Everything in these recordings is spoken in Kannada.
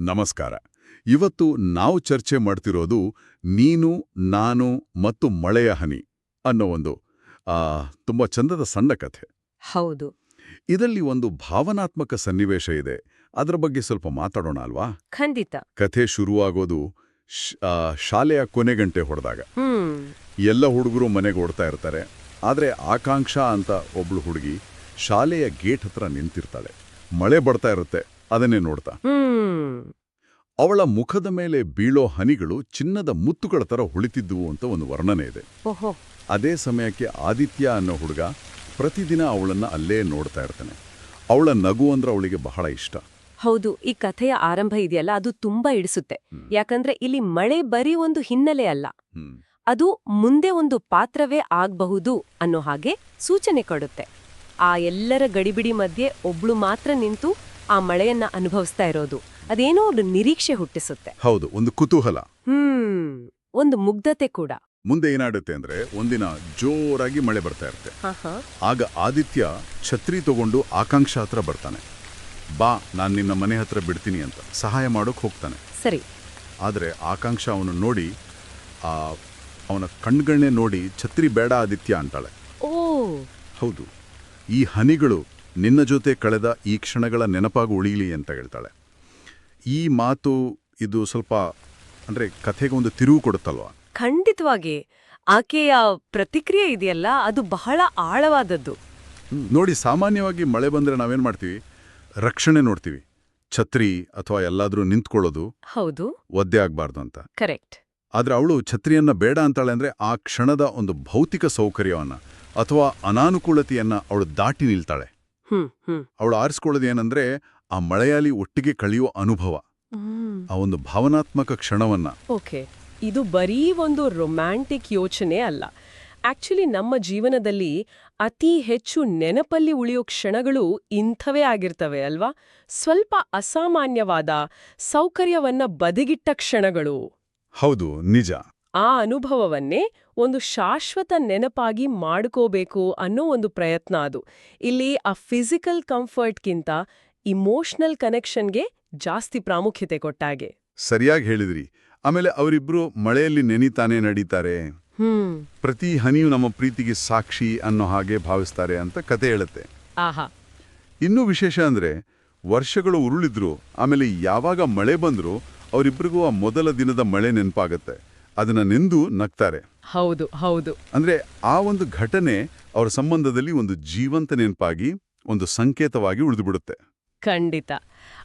ನಮಸ್ಕಾರ. ಇವತ್ತು ನಾವು ಚರ್ಚೆ ಮಾಡ್ತಿರೋದು ನೀನು ನಾನು ಮತ್ತು ಮಳೆಯ ಹನಿ ಅನ್ನೋ ಒಂದು ಆ, ತುಂಬಾ ಚಂದದ ಸಣ್ಣ ಕಥೆ. ಹೌದು. ಇದರಲ್ಲಿ ಒಂದು ಭಾವನಾತ್ಮಕ ಸನ್ನಿವೇಶ ಇದೆ. ಅದರ ಬಗ್ಗೆ ಸ್ವಲ್ಪ ಮಾತಾಡೋಣ ಅಲ್ವಾ? ಖಂಡಿತ. ಕಥೆ ಶುರುವಾಗೋದು ಶಾಲೆಯ ಕೊನೆ ಶಾಲೆಯ ಕೊನೆಗಂಟೆ ಹೊಡೆದಾಗ ಎಲ್ಲ ಹುಡುಗರು ಮನೆಗೆ ಓಡ್ತಾ ಇರ್ತಾರೆ. ಆದರೆ ಆಕಾಂಕ್ಷಾ ಅಂತ ಒಬ್ಳು ಹುಡುಗಿ ಶಾಲೆಯ ಗೇಟ್ ಹತ್ರ ನಿಂತಿರ್ತಾಳೆ. ಮಳೆ ಬರ್ತಾ ಇರುತ್ತೆ. ಅದನ್ನೇ ನೋಡ್ತಾ. ಅವಳ ಮುಖದ ಮೇಲೆ ಬೀಳೋ ಹನಿಗಳು ಚಿನ್ನದ ಮುತ್ತುಗಳ ತರ ಹೊಳಿತಿದ್ದುವು ಅಂತ ಒಂದು ವರ್ಣನೆ ಇದೆ. ಓಹೋ. ಅದೇ ಸಮಯಕ್ಕೆ ಆದಿತ್ಯ ಅನ್ನೋ ಹುಡುಗ ಪ್ರತಿದಿನ ಅವಳನ್ನ ಅಲ್ಲೇ ನೋಡ್ತಾ ಇರ್ತಾನೆ. ಅವಳ ನಗು ಅಂದ್ರೆ ಅವಳಿಗೆ ಬಹಳ ಇಷ್ಟ. ಹೌದು ಈ ಕಥೆಯ ಆರಂಭ ಇದೆಯಲ್ಲ ಅದು ತುಂಬಾ ಇಡಿಸುತ್ತೆ. ಯಾಕಂದ್ರೆ ಇಲ್ಲಿ ಮಳೆ ಬರೀ ಒಂದು ಹಿನ್ನೆಲೆ ಅಲ್ಲ. ಅದು ಮುಂದೆ ಒಂದು ಪಾತ್ರವೇ ಆಗಬಹುದು ಅನ್ನೋ ಹಾಗೆ ಸೂಚನೆ ಕೊಡುತ್ತೆ. ಆ ಎಲ್ಲರ ಗಡಿಬಿಡಿ ಮಧ್ಯೆ ಒಬ್ಳು ಮಾತ್ರ ನಿಂತು ಆ ಮಳೆಯನ್ನ ಅನುಭವಿಸ್ತಾ ಇರೋದು. ಅದೇನೋ ಒಂದು ನಿರೀಕ್ಷೆ ಹುಟ್ಟಿಸುತ್ತೆ. ಹೌದು ಒಂದು ಕುತೂಹಲ. ಹ್ಮ್ ಒಂದು ಮುಗ್ಧತೆ ಕೂಡ. ಮುಂದೆ ಏನಾಗುತ್ತೆ ಅಂದ್ರೆ ಒಂದಿನ ಜೋರಾಗಿ ಮಳೆ ಬರ್ತಾ ಇರುತ್ತೆ. ಆಗ ಆದಿತ್ಯ ಛತ್ರಿ ತಗೊಂಡು ಆಕಾಂಕ್ಷ ಹತ್ರ ಬರ್ತಾನೆ. ಬಾ ನಾನು ನಿನ್ನ ಮನೆ ಹತ್ರ ಬಿಡ್ತೀನಿ ಅಂತ ಸಹಾಯ ಮಾಡೋಕೆ ಹೋಗ್ತಾನೆ. ಸರಿ. ಆದರೆ ಆಕಾಂಕ್ಷ ಅವನು ನೋಡಿ ಆ ಅವನ ಕಣ್ಗಳನ್ನೇ ನೋಡಿ ಛತ್ರಿ ಬೇಡ ಆದಿತ್ಯ ಅಂತಾಳೆ. ಓ. ಹೌದು ಈ ಹನಿಗಳು ನಿನ್ನ ಜೊತೆ ಕಳೆದ ಈ ಕ್ಷಣಗಳ ನೆನಪಾಗಿ ಉಳಿಯಲಿ ಅಂತ ಹೇಳ್ತಾಳೆ. ಈ ಮಾತು ಇದು ಸ್ವಲ್ಪ ಅಂದರೆ ಕಥೆಗೆ ಒಂದು ತಿರುವು ಕೊಡುತ್ತಲ್ವಾ? ಖಂಡಿತವಾಗಿ. ಆಕೆಯ ಪ್ರತಿಕ್ರಿಯೆ ಇದೆಯಲ್ಲ ಅದು ಬಹಳ ಆಳವಾದದ್ದು. ನೋಡಿ ಸಾಮಾನ್ಯವಾಗಿ ಮಳೆ ಬಂದರೆ ನಾವೇನು ಮಾಡ್ತೀವಿ? ರಕ್ಷಣೆ ನೋಡ್ತೀವಿ. ಛತ್ರಿ ಅಥವಾ ಎಲ್ಲಾದರೂ ನಿಂತ್ಕೊಳ್ಳೋದು ಹೌದು. ಒದ್ದೆ ಆಗಬಾರ್ದು ಅಂತ. ಕರೆಕ್ಟ್. ಆದರೆ ಅವಳು ಛತ್ರಿಯನ್ನ ಬೇಡ ಅಂತಾಳೆ ಅಂದರೆ ಆ ಕ್ಷಣದ ಒಂದು ಭೌತಿಕ ಸೌಕರ್ಯವನ್ನ ಅಥವಾ ಅನಾನುಕೂಲತೆಯನ್ನು ಅವಳು ದಾಟಿ ನಿಲ್ತಾಳೆ. ಅವಳು ಆರಿಸ್ಕೊಳ್ಳೋದು ಏನಂದ್ರೆ ಆ ಮಳೆಯಲ್ಲಿ ಒಟ್ಟಿಗೆ ಕಳೆಯುವ ಅನುಭವ ಆ ಒಂದು ಭಾವನಾತ್ಮಕ ಕ್ಷಣವನ್ನ. ಓಕೆ ಇದು ಬರೀ ಒಂದು ರೊಮ್ಯಾಂಟಿಕ್ ಯೋಚನೆ ಅಲ್ಲ. ಆಕ್ಚುಲಿ ನಮ್ಮ ಜೀವನದಲ್ಲಿ ಅತಿ ಹೆಚ್ಚು ನೆನಪಲ್ಲಿ ಉಳಿಯೋ ಕ್ಷಣಗಳು ಇಂಥವೇ ಆಗಿರ್ತವೆ ಅಲ್ವಾ? ಸ್ವಲ್ಪ ಅಸಾಮಾನ್ಯವಾದ ಸೌಕರ್ಯವನ್ನ ಬದಿಗಿಟ್ಟ ಕ್ಷಣಗಳು. ಹೌದು ನಿಜ. ಆ ಅನುಭವವನ್ನೇ ಒಂದು ಶಾಶ್ವತ ನೆನಪಾಗಿ ಮಾಡ್ಕೋಬೇಕು ಅನ್ನೋ ಒಂದು ಪ್ರಯತ್ನ ಅದು. ಇಲ್ಲಿ ಆ ಫಿಸಿಕಲ್ ಕಂಫರ್ಟ್ಗಿಂತ ಇಮೋಷನಲ್ ಕನೆಕ್ಷನ್ಗೆ ಜಾಸ್ತಿ ಪ್ರಾಮುಖ್ಯತೆ ಕೊಟ್ಟಾಗೆ. ಸರಿಯಾಗಿ ಹೇಳಿದ್ರಿ. ಆಮೇಲೆ ಅವರಿಬ್ರು ಮಳೆಯಲ್ಲಿ ನೆನಿತಾನೆ ನಡೀತಾರೆ. ಹ್ಮ್. ಪ್ರತಿ ಹನಿಯು ನಮ್ಮ ಪ್ರೀತಿಗೆ ಸಾಕ್ಷಿ ಅನ್ನೋ ಹಾಗೆ ಭಾವಿಸ್ತಾರೆ ಅಂತ ಕತೆ ಹೇಳುತ್ತೆ. ಆಹಾ. ಇನ್ನೂ ವಿಶೇಷ ಅಂದ್ರೆ ವರ್ಷಗಳು ಉರುಳಿದ್ರು ಆಮೇಲೆ ಯಾವಾಗ ಮಳೆ ಬಂದ್ರು ಅವರಿಬ್ಬರಿಗೂ ಆ ಮೊದಲ ದಿನದ ಮಳೆ ನೆನಪಾಗತ್ತೆ. ಅದನ್ನ ನೆಂದು ನಗ್ತಾರೆ. ಹೌದು ಹೌದು. ಅಂದ್ರೆ ಆ ಒಂದು ಘಟನೆ ಅವರ ಸಂಬಂಧದಲ್ಲಿ ಒಂದು ಜೀವಂತ ನೆನಪಾಗಿ ಒಂದು ಸಂಕೇತವಾಗಿ ಉಳಿದುಬಿಡುತ್ತೆ. ಖಂಡಿತ.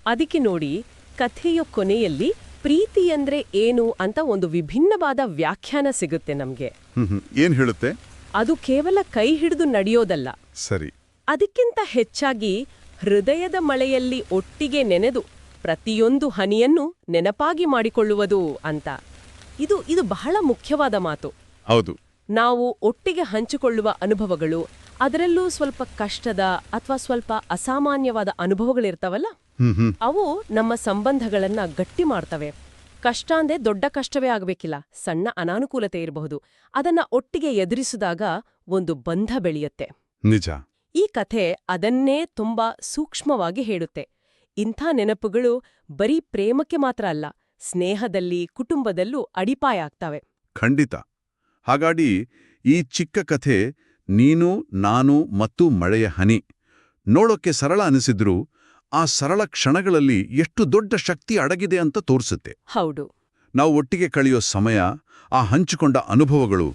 ಅದಕ್ಕೆ ನೋಡಿ ಕಥೆಯ ಕೊನೆಯಲ್ಲಿ ಪ್ರೀತಿ ಅಂದ್ರೆ ಏನು ಅಂತ ಒಂದು ವಿಭಿನ್ನವಾದ ವ್ಯಾಖ್ಯಾನ ಸಿಗುತ್ತೆ ನಮ್ಗೆ. ಏನ್ ಹೇಳುತ್ತೆ? ಅದು ಕೇವಲ ಕೈ ಹಿಡಿದು ನಡೆಯೋದಲ್ಲ. ಸರಿ. ಅದಕ್ಕಿಂತ ಹೆಚ್ಚಾಗಿ ಹೃದಯದ ಮಳೆಯಲ್ಲಿ ಒಟ್ಟಿಗೆ ನೆನೆದು ಪ್ರತಿಯೊಂದು ಹನಿಯನ್ನು ನೆನಪಾಗಿ ಮಾಡಿಕೊಳ್ಳುವುದು ಅಂತ. ಇದು ಇದು ಬಹಳ ಮುಖ್ಯವಾದ ಮಾತು. ಹೌದು. ನಾವು ಒಟ್ಟಿಗೆ ಹಂಚಿಕೊಳ್ಳುವ ಅನುಭವಗಳು ಅದರಲ್ಲೂ ಸ್ವಲ್ಪ ಕಷ್ಟದ ಅಥವಾ ಸ್ವಲ್ಪ ಅಸಾಮಾನ್ಯವಾದ ಅನುಭವಗಳಿರ್ತಾವಲ್ಲ? ಅವು ನಮ್ಮ ಸಂಬಂಧಗಳನ್ನ ಗಟ್ಟಿ ಮಾಡ್ತವೆ. ಕಷ್ಟ ಅಂದೇ ದೊಡ್ಡ ಕಷ್ಟವೇ ಆಗಬೇಕಿಲ್ಲ ಸಣ್ಣ ಅನಾನುಕೂಲತೆ ಇರಬಹುದು. ಅದನ್ನ ಒಟ್ಟಿಗೆ ಎದುರಿಸಿದಾಗ ಒಂದು ಬಂಧ ಬೆಳೆಯುತ್ತೆ. ನಿಜ. ಈ ಕಥೆ ಅದನ್ನೇ ತುಂಬಾ ಸೂಕ್ಷ್ಮವಾಗಿ ಹೇಳುತ್ತೆ. ಇಂಥ ನೆನಪುಗಳು ಬರೀ ಪ್ರೇಮಕ್ಕೆ ಮಾತ್ರ ಅಲ್ಲ ಸ್ನೇಹದಲ್ಲಿ ಕುಟುಂಬದಲ್ಲೂ ಅಡಿಪಾಯ ಆಗ್ತವೆ ಖಂಡಿತ. ಹಾಗಾಡಿ ಈ ಚಿಕ್ಕ ಕಥೆ ನೀನು ನಾನು ಮತ್ತು ಮಳೆಯ ಹನಿ ನೋಡೋಕ್ಕೆ ಸರಳ ಅನಿಸಿದ್ರೂ ಆ ಸರಳ ಕ್ಷಣಗಳಲ್ಲಿ ಎಷ್ಟು ದೊಡ್ಡ ಶಕ್ತಿ ಅಡಗಿದೆ ಅಂತ ತೋರಿಸುತ್ತೆ. ಹೌದು. ನಾವು ಒಟ್ಟಿಗೆ ಕಳೆಯೋ ಸಮಯ ಆ ಹಂಚಿಕೊಂಡ ಅನುಭವಗಳು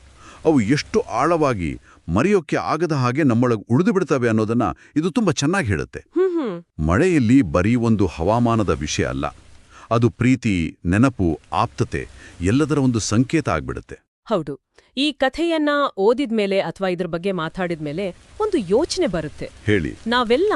ಅವು ಎಷ್ಟು ಆಳವಾಗಿ ಮರೆಯೋಕ್ಕೆ ಆಗದ ಹಾಗೆ ನಮ್ಮೊಳಗೆ ಉಳಿದು ಬಿಡ್ತವೆ ಅನ್ನೋದನ್ನ ಇದು ತುಂಬಾ ಚೆನ್ನಾಗಿ ಹೇಳುತ್ತೆ. ಮಳೆಯಲ್ಲಿ ಬರೀ ಒಂದು ಹವಾಮಾನದ ವಿಷಯ ಅಲ್ಲ. ಅದು ಪ್ರೀತಿ ನೆನಪು ಆಪ್ತತೆ ಎಲ್ಲದರ ಒಂದು ಸಂಕೇತ ಆಗ್ಬಿಡುತ್ತೆ. ಹೌದು. ಈ ಕಥೆಯನ್ನ ಓದಿದ್ಮೇಲೆ ಅಥವಾ ಇದ್ರ ಬಗ್ಗೆ ಮಾತಾಡಿದ್ಮೇಲೆ ಒಂದು ಯೋಚನೆ ಬರುತ್ತೆ. ಹೇಳಿ. ನಾವೆಲ್ಲ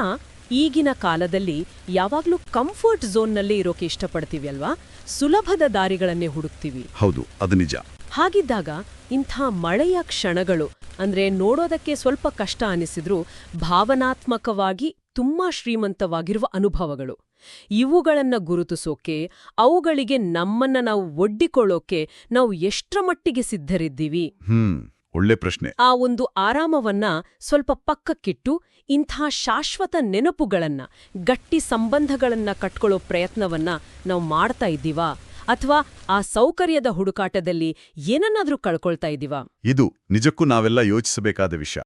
ಈಗಿನ ಕಾಲದಲ್ಲಿ ಯಾವಾಗ್ಲೂ ಕಂಫರ್ಟ್ ಝೋನ್ನಲ್ಲಿ ಇರೋಕೆ ಇಷ್ಟಪಡ್ತೀವಿ ಅಲ್ವಾ? ಸುಲಭದ ದಾರಿಗಳನ್ನೇ ಹುಡುಕ್ತೀವಿ. ಹೌದು ಅದು ನಿಜ. ಹಾಗಿದ್ದಾಗ ಇಂಥ ಮಳೆಯ ಕ್ಷಣಗಳು ಅಂದ್ರೆ ನೋಡೋದಕ್ಕೆ ಸ್ವಲ್ಪ ಕಷ್ಟ ಅನಿಸಿದ್ರೂ ಭಾವನಾತ್ಮಕವಾಗಿ ತುಂಬಾ ಶ್ರೀಮಂತವಾಗಿರುವ ಅನುಭವಗಳು. ಇವುಗಳನ್ನ ಗುರುತಿಸೋಕೆ ಅವುಗಳಿಗೆ ನಮ್ಮನ್ನ ನಾವು ಒಡ್ಡಿಕೊಳ್ಳೋಕೆ ನಾವು ಎಷ್ಟರ ಮಟ್ಟಿಗೆ ಸಿದ್ಧರಿದ್ದೀವಿ? ಹ್ಮ್ ಒಳ್ಳೆ ಪ್ರಶ್ನೆ. ಆ ಒಂದು ಆರಾಮವನ್ನ ಸ್ವಲ್ಪ ಪಕ್ಕಕ್ಕಿಟ್ಟು ಇಂಥ ಶಾಶ್ವತ ನೆನಪುಗಳನ್ನ ಗಟ್ಟಿ ಸಂಬಂಧಗಳನ್ನ ಕಟ್ಕೊಳ್ಳೋ ಪ್ರಯತ್ನವನ್ನ ನಾವು ಮಾಡ್ತಾ ಇದ್ದೀವಾ? ಅಥವಾ ಆ ಸೌಕರ್ಯದ ಹುಡುಕಾಟದಲ್ಲಿ ಏನನ್ನಾದ್ರೂ ಕಳ್ಕೊಳ್ತಾ ಇದ್ದೀವಾ? ಇದು ನಿಜಕ್ಕೂ ನಾವೆಲ್ಲ ಯೋಚಿಸಬೇಕಾದ ವಿಷಯ.